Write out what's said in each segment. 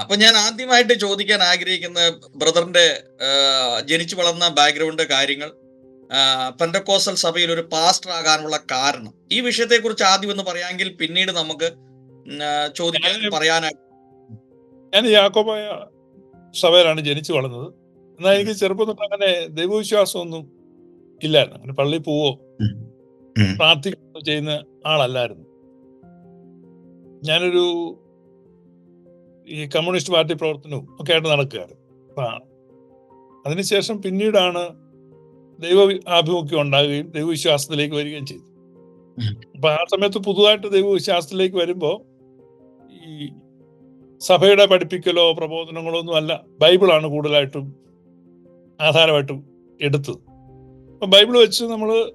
അപ്പൊ ഞാൻ ആദ്യമായിട്ട് ചോദിക്കാൻ ആഗ്രഹിക്കുന്ന ബ്രദറിന്റെ ജനിച്ചു വളർന്ന ബാക്ക്ഗ്രൗണ്ട് കാര്യങ്ങൾ പെൻഡക്കോസൽ സഭയിൽ ഒരു പാസ്റ്റർ ആകാനുള്ള കാരണം. ഈ വിഷയത്തെ കുറിച്ച് ആദ്യം ഒന്ന് പറയാമെങ്കിൽ പിന്നീട് നമുക്ക് ചോദിക്കാൻ ഞാൻ- പറയാനായി ഞാൻ യാക്കോബായ സഭയിലാണ് ജനിച്ചു വളർന്നത്. എന്നാൽ എനിക്ക് ചെറുപ്പം തൊട്ട് അങ്ങനെ ദൈവവിശ്വാസമൊന്നും ഇല്ലായിരുന്നു. അങ്ങനെ പള്ളി പോവോ. പ്രാർത്ഥിക്കുകയോ ചെയ്യുന്ന ആളല്ലായിരുന്നു. ഞാനൊരു ഈ കമ്മ്യൂണിസ്റ്റ് പാർട്ടി പ്രവർത്തനവും ഒക്കെ ആയിട്ട് നടക്കുകയായിരുന്നു. അതിനുശേഷം പിന്നീടാണ് ദൈവ ആഭിമുഖ്യം ഉണ്ടാകുകയും ദൈവവിശ്വാസത്തിലേക്ക് വരികയും ചെയ്തു. അപ്പൊ ആ സമയത്ത് പുതുതായിട്ട് ദൈവവിശ്വാസത്തിലേക്ക് വരുമ്പോൾ ഈ സഭയുടെ പഠിപ്പിക്കലോ പ്രബോധനങ്ങളോ ഒന്നും അല്ല. ബൈബിളാണ് കൂടുതലായിട്ടും ആധാരമായിട്ടും എടുത്തത്. അപ്പൊ ബൈബിൾ വെച്ച് നമ്മൾ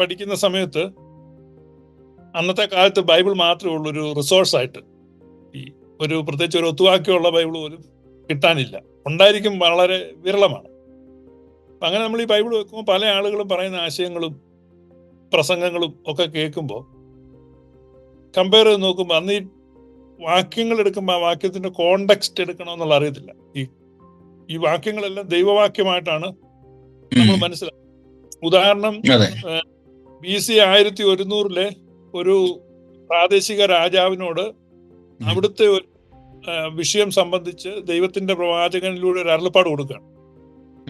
പഠിക്കുന്ന സമയത്ത് അന്നത്തെ കാലത്ത് ബൈബിൾ മാത്രമേ ഉള്ളൂ ഒരു റിസോഴ്സ് ആയിട്ട് ഈ ഒരു പ്രത്യേകിച്ച് ഒരു ഒത്തുവാക്കിയുള്ള ബൈബിൾ പോലും കിട്ടാനില്ല. ഉണ്ടായിരിക്കും വളരെ വിരളമാണ്. അങ്ങനെ നമ്മൾ ഈ ബൈബിൾ വെക്കുമ്പോൾ പല ആളുകളും പറയുന്ന ആശയങ്ങളും പ്രസംഗങ്ങളും ഒക്കെ കേൾക്കുമ്പോൾ കമ്പയർ ചെയ്ത് നോക്കുമ്പോൾ അന്ന് ഈ വാക്യങ്ങൾ എടുക്കുമ്പോൾ ആ വാക്യത്തിന്റെ കോണ്ടെക്സ്റ്റ് എടുക്കണമെന്നുള്ള അറിയത്തില്ല. ഈ ഈ വാക്യങ്ങളെല്ലാം ദൈവവാക്യമായിട്ടാണ് നമ്മൾ മനസ്സിലാക്കുന്നത് ഉദാഹരണം ബി സി ആയിരത്തി ഒരുന്നൂറിലെ ഒരു പ്രാദേശിക രാജാവിനോട് അവിടുത്തെ ഒരു വിഷയം സംബന്ധിച്ച് ദൈവത്തിന്റെ പ്രവാചകനിലൂടെ ഒരു അരുളപ്പാട് കൊടുക്കുകയാണ്.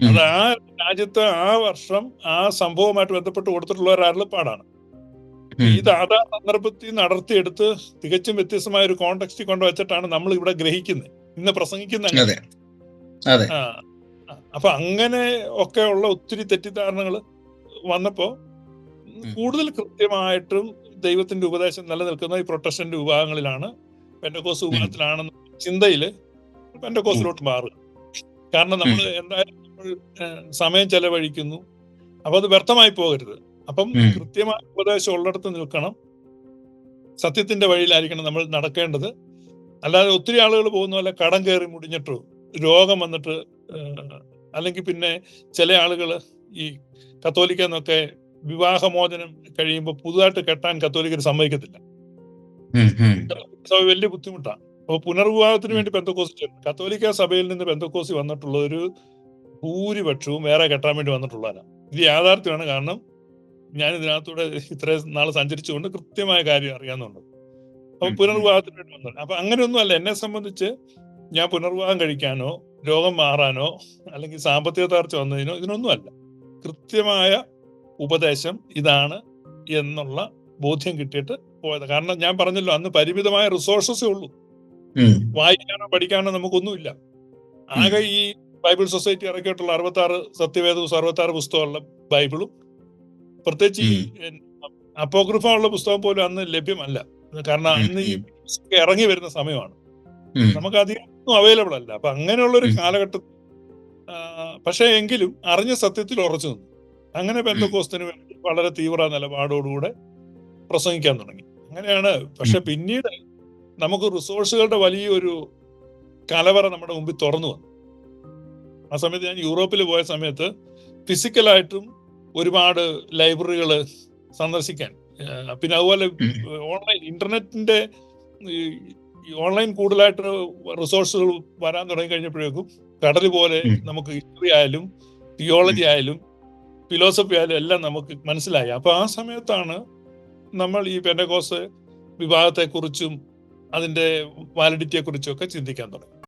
അത് ആ രാജ്യത്ത് ആ വർഷം ആ സംഭവമായിട്ട് ബന്ധപ്പെട്ട് കൊടുത്തിട്ടുള്ള ഒരു അരുളപ്പാടാണ്. ഈ ഇത് അതാ സന്ദർഭത്തിൽ നടത്തിയെടുത്ത് തികച്ചും വ്യത്യസ്തമായ ഒരു കോണ്ടെക്സ്റ്റിൽ കൊണ്ടുവച്ചിട്ടാണ് നമ്മൾ ഇവിടെ ഗ്രഹിക്കുന്നത്. ഇന്ന് പ്രസംഗിക്കുന്ന. അപ്പൊ അങ്ങനെ ഒക്കെ ഉള്ള ഒത്തിരി തെറ്റിദ്ധാരണകൾ വന്നപ്പോ കൂടുതൽ കൃത്യമായിട്ടും ദൈവത്തിന്റെ ഉപദേശം നിലനിൽക്കുന്ന ഈ പ്രൊട്ടസ്റ്റന്റ് വിഭാഗങ്ങളിലാണ് പെൻഡകോസ് വിഭാഗത്തിലാണെന്ന ചിന്തയിൽ കോസിലോട്ട് മാറുക കാരണം നമ്മൾ എന്തായാലും നമ്മൾ സമയം ചെലവഴിക്കുന്നു. അപ്പൊ അത് വ്യർത്ഥമായി പോകരുത്. അപ്പം. കൃത്യമായ ഉപദേശം ഉള്ളിടത്ത് നിൽക്കണം. സത്യത്തിന്റെ വഴിയിലായിരിക്കണം നമ്മൾ നടക്കേണ്ടത്. അല്ലാതെ ഒത്തിരി ആളുകൾ പോകുന്ന പോലെ കടം കയറി മുടിഞ്ഞിട്ടോ രോഗം വന്നിട്ട് അല്ലെങ്കിൽ പിന്നെ ചില ആളുകൾ ഈ കത്തോലിക്കെന്നൊക്കെ വിവാഹമോചനം കഴിയുമ്പോൾ പുതുതായിട്ട് കെട്ടാൻ കത്തോലിക്കർ സമ്മതിക്കത്തില്ല. വലിയ ബുദ്ധിമുട്ടാണ്. അപ്പൊ പുനർവിവാഹത്തിന് വേണ്ടി പെന്തക്കോസ് കത്തോലിക്ക സഭയിൽ നിന്ന് പെന്തക്കോസി വന്നിട്ടുള്ള ഒരു ഭൂരിപക്ഷവും വേറെ കെട്ടാൻ വേണ്ടി വന്നിട്ടുള്ളതാണ് ഇത് യാഥാർത്ഥ്യമാണ്. കാരണം ഞാൻ ഇതിനകത്തൂടെ ഇത്രയും നാൾ സഞ്ചരിച്ചുകൊണ്ട് കൃത്യമായ കാര്യം അറിയാവുന്നുണ്ട് അപ്പൊ. പുനർവിവാഹത്തിന് വേണ്ടി വന്നു അപ്പൊ അങ്ങനെയൊന്നും അല്ല എന്നെ സംബന്ധിച്ച് ഞാൻ പുനർവിവാഹം കഴിക്കാനോ രോഗം മാറാനോ അല്ലെങ്കിൽ സാമ്പത്തിക തകർച്ച വന്നതിനോ ഇതിനൊന്നും അല്ല കൃത്യമായ ഉപദേശം ഇതാണ് എന്നുള്ള ബോധ്യം കിട്ടിയിട്ട് പോയത്. കാരണം ഞാൻ പറഞ്ഞല്ലോ അന്ന് പരിമിതമായ റിസോഴ്സസേ ഉള്ളൂ. വായിക്കാനോ പഠിക്കാനോ നമുക്കൊന്നുമില്ല. ആകെ ഈ ബൈബിൾ സൊസൈറ്റി ഇറക്കിയിട്ടുള്ള അറുപത്തി ആറ് സത്യവേദവും അറുപത്തി ആറ് പുസ്തകമുള്ള ബൈബിളും പ്രത്യേകിച്ച് ഈ അപ്പോഗ്രഫുള്ള പുസ്തകം പോലും അന്ന് ലഭ്യമല്ല. കാരണം അന്ന് ഈ പുസ്തകം ഇറങ്ങി വരുന്ന സമയമാണ്. നമുക്ക് അധികം ഒന്നും അവൈലബിൾ അല്ല. അപ്പൊ അങ്ങനെയുള്ള ഒരു. കാലഘട്ടത്തിൽ പക്ഷേ എങ്കിലും അറിഞ്ഞ സത്യത്തിൽ ഉറച്ചു നിന്നു. അങ്ങനെ ബന്ധക്കോസ്തിന് വേണ്ടി വളരെ തീവ്ര നിലപാടോടുകൂടെ പ്രസംഗിക്കാൻ തുടങ്ങി. അങ്ങനെയാണ്. പക്ഷെ പിന്നീട് നമുക്ക് റിസോഴ്സുകളുടെ വലിയൊരു കലവറ നമ്മുടെ മുമ്പിൽ തുറന്നു വന്നു. ആ സമയത്ത് ഞാൻ യൂറോപ്പിൽ പോയ സമയത്ത് ഫിസിക്കലായിട്ടും ഒരുപാട് ലൈബ്രറികൾ സന്ദർശിക്കാൻ. പിന്നെ അതുപോലെ ഓൺലൈൻ ഇന്റർനെറ്റിന്റെ ഓൺലൈൻ കൂടുതലായിട്ട് റിസോഴ്സുകൾ വരാൻ തുടങ്ങി കഴിഞ്ഞപ്പോഴേക്കും കടൽ പോലെ നമുക്ക് ഹിസ്റ്ററി ആയാലും തിയോളജി ആയാലും ഫിലോസഫി ആയാലും എല്ലാം നമുക്ക് മനസ്സിലായി. അപ്പൊ ആ സമയത്താണ് നമ്മൾ ഈ പെൻഡകോസ് വിഭാഗത്തെക്കുറിച്ചും അതിന്റെ വാലിഡിറ്റിയെ കുറിച്ചൊക്കെ ചിന്തിക്കാൻ തുടങ്ങി.